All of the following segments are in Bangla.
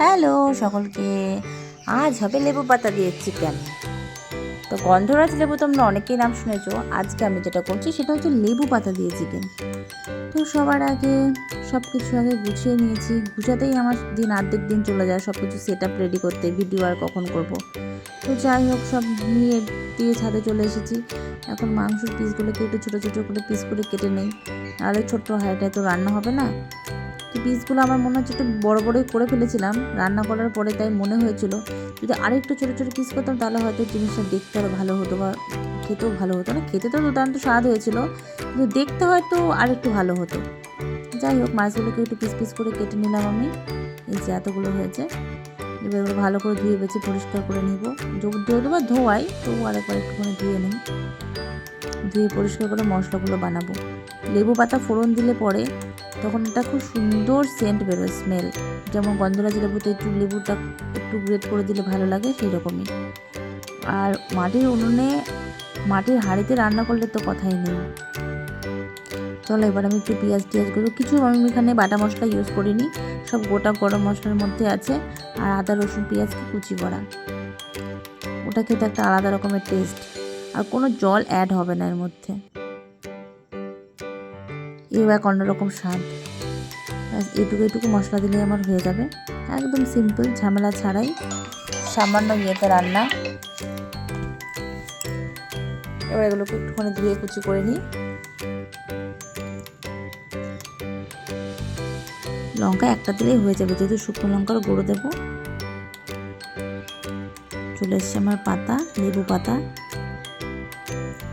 হ্যালো সকলকে, আজ হবে লেবু পাতা দিয়ে চিকেন। তো গন্ধরাজ লেবু তোমরা অনেকেই নাম শুনেছো, আজকে আমি যেটা করছি সেটা হচ্ছে লেবু পাতা দিয়ে চিকেন। তো সবার আগে সব কিছু আগে গুছিয়ে নিয়েছি, গুছাতেই আমার দিন অর্ধেক দিন চলে যায় সব কিছু সেট আপ রেডি করতে ভিডিও আর কখন করব। তো যাই হোক, সব নিয়ে দিয়ে ছাদে চলে এসেছি। এখন মাংসের পিসগুলোকে একটু ছোটো ছোটো করে পিস করে কেটে নেই। নাহলে ছোট্ট হাইটায় তো রান্না হবে না? পিসগুলো আমার মনে হচ্ছে একটু বড় বড়ই করে ফেলেছিলাম। রান্না করার পরে তাই মনে হয়েছিল, যদি আরেকটু ছোটো ছোটো পিস করতাম তাহলে হয়তো জিনিসটা দেখতে আরও ভালো হতো বা খেতেও ভালো হতো। না খেতে তো দুর্দান্ত স্বাদ হয়েছিল, কিন্তু দেখতে হয়তো আরেকটু ভালো হতো। যাই হোক, মাছগুলোকে একটু পিস পিস করে কেটে নিলাম আমি। এই যে এতগুলো হয়েছে। এবার এগুলো ভালো করে ধুয়ে বেছে পরিষ্কার করে নিব। যদিও বা ধোয়াই তবু আরেকবার একটুখানি ধুয়ে নিই। ধুয়ে পরিষ্কার করে মশলাগুলো বানাবো। লেবু পাতা ফোড়ন দিলে পরে তখন এটা খুব সুন্দর সেন্ট বেরোয় স্মেল যেমন গন্ধরাজ লেবুতে একটু লেবুটা একটু গ্রেট করে দিলে ভালো লাগে সেই রকমই আর মাটির উনুনে, মাটির হাঁড়িতে রান্না করলে তো কথাই নেই। চলো এবার আমি একটু পেঁয়াজ টিয়াজগুলো কিছু আমি এখানে বাটা মশলা ইউজ করিনি, সব গোটা গরম মশলার মধ্যে আছে, আর আদা, রসুন, পেঁয়াজকে কুচি করা। ওটা খেতে একটা আলাদা রকমের টেস্ট আর কোনো জল অ্যাড হবে না এর মধ্যে। এবার অন্যরকম স্বাদ। এটুকু এটুকু মশলা দিলেই আমার হয়ে যাবে। একদম সিম্পল ঝামেলা ছাড়াই সামান্য ইয়েতে রান্না। এবার এগুলোকে একটুখানি ধুয়ে কুচি করে নিই। লঙ্কা একটা দিলেই হয়ে যাবে, যেহেতু শুকনো লঙ্কার গুঁড়ো দেবো। চলে এসছে আমার পাতা, লেবু পাতা।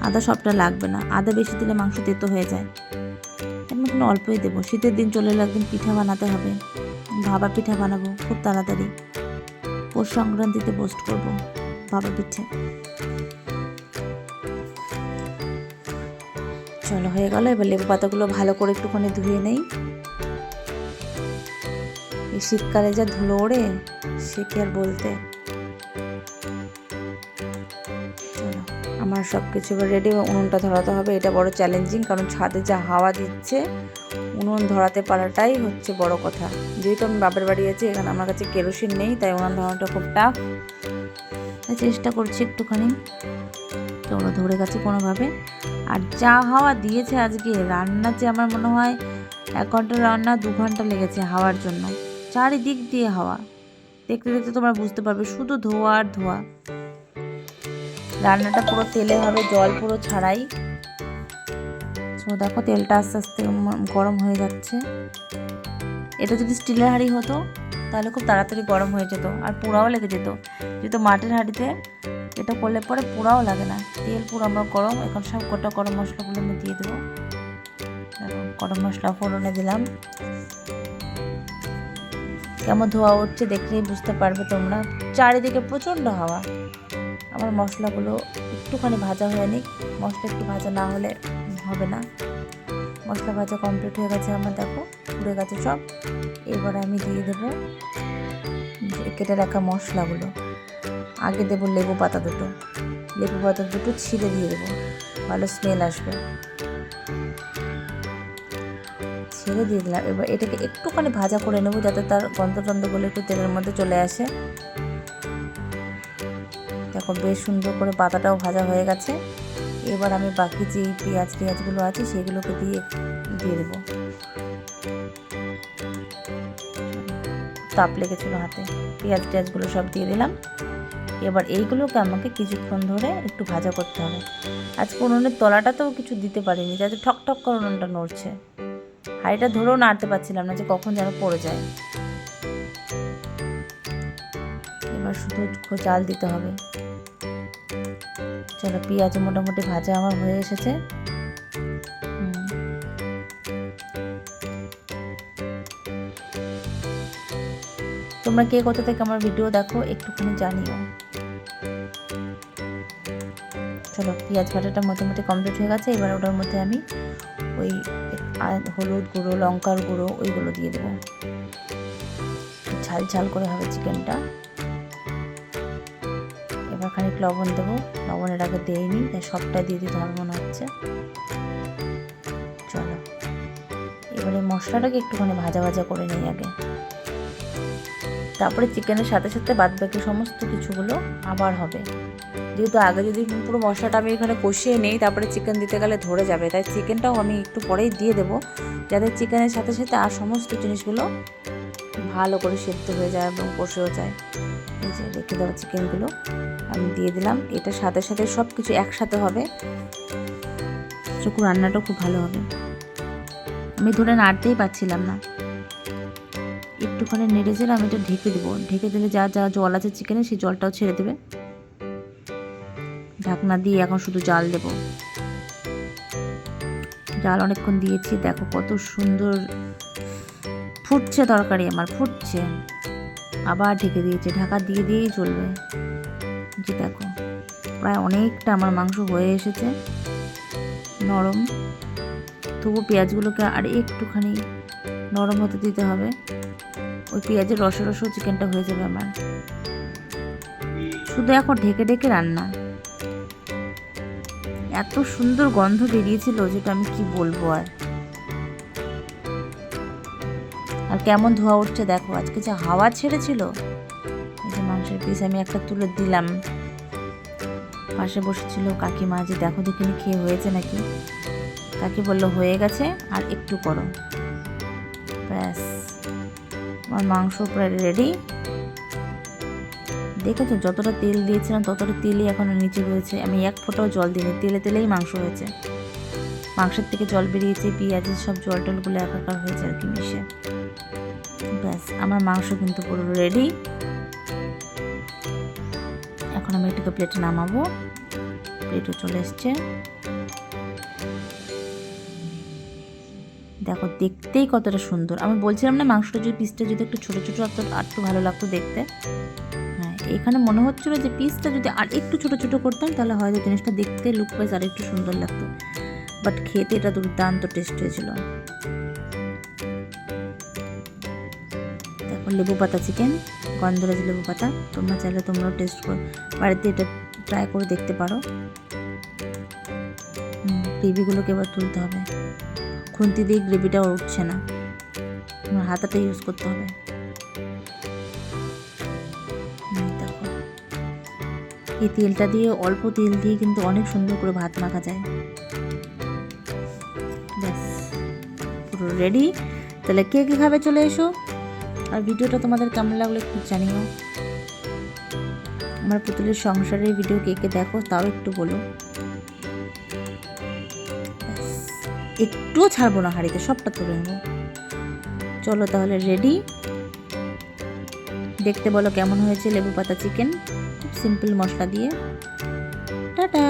আদা সবটা লাগবে না। আদা বেশি দিলে মাংস তেতো হয়ে যায়। এখানে অল্পই দেবো। শীতের দিন চলে এলে একদিন পিঠা বানাতে হবে। ভাবা পিঠা বানাবো, খুব তাড়াতাড়ি। পৌষ সংক্রান্তিতে পোস্ট করব, ভাবা পিঠে। চলো, হয়ে গেল। এবার লেবু পাতাগুলো ভালো করে একটুখানি ধুয়ে নেই। এই শীতকালে যা ধুলো ওড়ে, সে কি আর বলতে? আমার সব কিছু এবার রেডি উনুনটা ধরাতে হবে। এটা বড় চ্যালেঞ্জিং কারণ ছাদে যা হাওয়া দিচ্ছে, উনুন ধরাতে পারাটাই হচ্ছে বড় কথা। যেহেতু আমি বাপের বাড়ি আছি, এখানে আমার কাছে কেরোসিন নেই, তাই উনুন ধরানোটা খুব টাফ চেষ্টা করছি একটুখানি ওরা ধরে গেছে কোনোভাবে। আর যা হাওয়া দিয়েছে আজকে, রান্না যে আমার মনে হয় এক ঘণ্টা রান্না, দু ঘণ্টা লেগেছে হাওয়ার জন্য। চারিদিক দিয়ে হাওয়া। দেখতে দেখতে তোমরা বুঝতে পারবে, শুধু ধোয়া আর ধোয়া। রান্নাটা পুরো তেলে হবে, জল পুরো ছাড়াই। সো দেখো তেলটা আস্তে আস্তে গরম হয়ে যাচ্ছে। এটা যদি স্টিলের হাঁড়ি হতো, তাহলে খুব তাড়াতাড়ি গরম হয়ে যেত আর পোড়াও লেগে যেত। যেহেতু মাটির হাঁড়িতে এটা করলে পরে পোড়াও লাগে না। তেল পুরো আমরা গরম, এখন সব গোটা গরম মশলাগুলো আমি দিয়ে দেবো। গরম মশলা ফোড়নে দিলাম। কেমন ধোয়া উঠছে দেখলেই বুঝতে পারবে তোমরা। চারিদিকে প্রচণ্ড হাওয়া। আমার মশলাগুলো একটুখানি ভাজা হয়ে নিক। মশলা একটু ভাজা না হলে হবে না। মশলা ভাজা কমপ্লিট হয়ে গেছে আমার, দেখো, পুড়ে গেছে সব। এবারে আমি দিয়ে দেবো কেটে রাখা মশলাগুলো। আগে দেবো লেবু পাতা দুটো। লেবু পাতা দুটো ছিঁড়ে দিয়ে দেবো। ভালো স্মেল আসবে। ছেড়ে দিয়ে দিলাম। এবার এটাকে একটুখানি ভাজা করে নেব যাতে তার গন্ধ টন্ধগুলো একটু তেলের মধ্যে চলে আসে। দেখো বেশ সুন্দর করে পাতাটাও ভাজা হয়ে গেছে। এবার আমি বাকি যে পেঁয়াজ টেয়াজগুলো আছে সেগুলোকে দিয়ে দিয়ে দেবো। তাপ লেগেছিলো হাতে। পেঁয়াজ টেয়াজগুলো সব দিয়ে দিলাম। এবার এইগুলোকে আমাকে কিছুক্ষণ ধরে একটু ভাজা করতে হবে। আজকে উনুনের তলাটাতেও কিছু দিতে পারিনি, যাতে ঠক ঠক করে উনুনটা নড়ছে। হাঁড়িটা ধরেও নাড়তে পারছিলাম না যে কখন যেন পড়ে যায়। এবার শুধু জাল দিতে হবে। চলো, পেঁয়াজ মোটামুটি ভাজা আমার হয়ে এসেছে। তোমরা কে কোথা থেকে আমার ভিডিও দেখো, একটুখানি জানিও। চলো, পেঁয়াজ ভাজাটা মোটামুটি কমপ্লিট হয়ে গেছে, এবার ওটার মধ্যে আমি ওই হলুদ গুঁড়ো, লঙ্কার গুঁড়ো, ওইগুলো দিয়ে দেবো। ঝাল ঝাল করে হবে চিকেনটা খানিক লবণ দেবো। লবণের আগে দেয়নি তাই সবটা দিয়ে দিতে হবে মনে হচ্ছে। চলো। এবারে মশলাটাকে একটুখানি ভাজা ভাজা করে নিই আগে। তারপরে চিকেনের সাথে সাথে বাদ বাকি সমস্ত কিছুগুলো আবার হবে। যেহেতু আগে যদি পুরো মশলাটা আমি এখানে কষিয়ে নেই, তারপরে চিকেন দিতে গেলে ধরে যাবে। তাই চিকেনটাও আমি একটু পরেই দিয়ে দেবো, যাতে চিকেনের সাথে সাথে আর সমস্ত জিনিসগুলো ভালো করে সেদ্ধ হয়ে যায় এবং কষেও যায়। এই যে রেখে দেওয়া চিকেনগুলো। আমি দিয়ে দিলাম। এটার সাথে সাথে সব কিছু একসাথে হবে। চকু রান্নাটা খুব ভালো হবে। আমি ধরে নাড়তেই পারছিলাম না। একটুখানি নেড়ে চেড়ে আমি এটা ঢেকে দেবো। ঢেকে দিলে যা যা জল আছে চিকেনে, সেই জলটাও ছেড়ে দেবে। ঢাকনা দিয়ে এখন শুধু জাল দেব। জাল অনেকক্ষণ দিয়েছি। দেখো কত সুন্দর ফুটছে তরকারি আমার, ফুটছে। আবার ঢেকে দিয়েছে। ঢাকা দিয়ে দিয়েই চলবে। যে দেখো, প্রায় অনেকটা আমার মাংস হয়ে এসেছে, নরম। তবু পেঁয়াজগুলোকে আর একটুখানি নরম হতে দিতে হবে। ওই পেঁয়াজের রসে রসেও চিকেনটা হয়ে যাবে আমার। শুধু এখন ঢেকে ঢেকে রান্না। এত সুন্দর গন্ধ বেরিয়েছিল যেটা আমি কি বলব আর। আর কেমন ধোয়া উঠছে দেখো, আজকে যে হাওয়া ছেড়েছিল পিস আমি একটা তুলে দিলাম। পাশে বসেছিল কাকিমা যে দেখো দেখিনি খেয়ে হয়েছে নাকি? কাকি বলল, হয়ে গেছে, আর একটু করো। ব্যাস। আমার মাংস প্রায় রেডি দেখেছ, যতটা তেল দিয়েছিলাম, ততটা তেলই এখনও নিচে রয়েছে। আমি এক ফোঁটাও জল দিইনি, তেলে তেলেই মাংস হয়েছে। মাংসের থেকে জল বেরিয়েছে পেঁয়াজের সব জল টলগুলো একাকার হয়েছে আর কি মিশে। ব্যাস, আমার মাংস কিন্তু পুরো রেডি এখন আমি এটাকে প্লেটে নামাবো। প্লেটও চলে এসছে। দেখো, দেখতেই কতটা সুন্দর। আমি বলছিলাম না, মাংসটা যদি পিসটা যদি একটু ছোটো ছোটো আর একটু ভালো লাগতো দেখতে। হ্যাঁ এখানে মনে হচ্ছিল যে পিসটা যদি আর একটু ছোটো ছোটো করতাম, তাহলে হয়তো জিনিসটা দেখতে লুক ওয়াইজ আর একটু সুন্দর লাগতো। বাট খেতে এটা দুর্দান্ত টেস্ট হয়েছিল। দেখো, লেবু পাতা চিকেন গন্ধরাজ লেবু পাতা। তোমরা চাইলে তোমরাও টেস্ট করে। বাড়িতে এটা ট্রাই করে দেখতে পারো। গ্রেভিগুলোকে এবার তুলতে হবে। খুন্তি দিয়ে গ্রেভিটা উঠছে না। তোমার হাতাটা ইউজ করতে হবে। এই তেলটা দিয়ে, অল্প তেল দিয়ে কিন্তু অনেক সুন্দর করে ভাত মাখা যায়। ব্যাস। পুরো রেডি তাহলে কে কে খাবে চলে এসো। আর ভিডিওটা তোমাদের কেমন লাগল একটু জানিও। আমার পুতুলের সংসারের ভিডিও কে কে দেখো, তাও একটু বলো। একটুও ছাড়বো না হাঁড়িতে, সবটা তুলে নেব। চলো তাহলে রেডি দেখতে বলো কেমন হয়েছে লেবু পাতা চিকেন সিম্পল মশলা দিয়ে। টাটা!